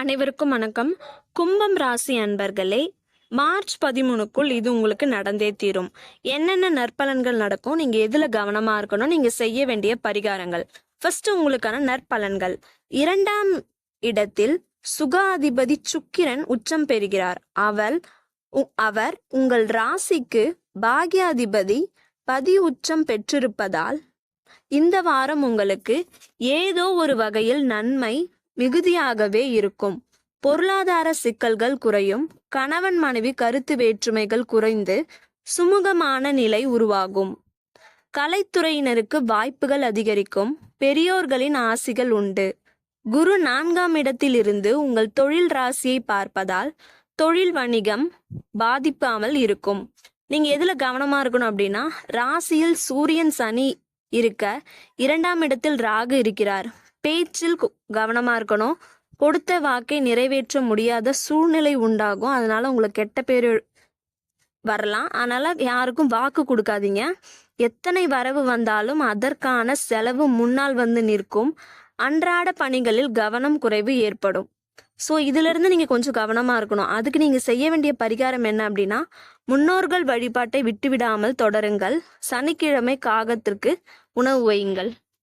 அனைவருக்கும் வணக்கம். கும்பம் ராசி அன்பர்களே மார்ச் பதிமூணுக்குள் இது உங்களுக்கு நடந்தே தீரும். என்னென்ன நற்பலன்கள் நடக்கும் நீங்க எதுல கவனமா இருக்கணும் நீங்க செய்ய வேண்டிய பரிகாரங்கள். ஃபர்ஸ்ட் உங்களுக்கான நற்பலன்கள். இரண்டாம் இடத்தில் சுகாதிபதி சுக்கிரன் உச்சம் பெறுகிறார். அவள் உ- அவர் உங்கள் ராசிக்கு பாக்யாதிபதி பதி உச்சம் பெற்றிருப்பதால் இந்த வாரம் உங்களுக்கு ஏதோ ஒரு வகையில் நன்மை மிகுதியாகவே இருக்கும். பொருளாதார சிக்கல்கள் குறையும். கணவன் மனைவி கருத்து வேற்றுமைகள் குறைந்து சுமூகமான நிலை உருவாகும். கலைத்துறையினருக்கு வாய்ப்புகள் அதிகரிக்கும். பெரியோர்களின் ஆசிகள் உண்டு. குரு நான்காம் இடத்திலிருந்து உங்கள் தொழில் ராசியை பார்ப்பதால் தொழில் வணிகம் பாதிப்பாமல் இருக்கும். நீங்க எதுல கவனமா இருக்கணும் அப்படின்னா ராசியில் சூரியன் சனி இருக்க இரண்டாம் இடத்தில் ராகு இருக்கிறார். பேச்சில் கு- இருக்கணும். கொடுத்த வாக்கை நிறைவேற்ற முடியாத சூழ்நிலை உண்டாகும். அதனால உங்களுக்கு கெட்ட பேர் வரலாம். அதனால யாருக்கும் வாக்கு கொடுக்காதீங்க. எத்தனை வரவு வந்தாலும் அதற்கான செலவு முன்னால் வந்து நிற்கும். அன்றாட பணிகளில் கவனம் குறைவு ஏற்படும். ஸோ இதிலிருந்து நீங்கள் கொஞ்சம் கவனமாக இருக்கணும். அதுக்கு நீங்கள் செய்ய வேண்டிய பரிகாரம் என்ன அப்படின்னா முன்னோர்கள் வழிபாட்டை விட்டுவிடாமல் தொடருங்கள். சனிக்கிழமை காகத்திற்கு உணவு வையுங்கள்.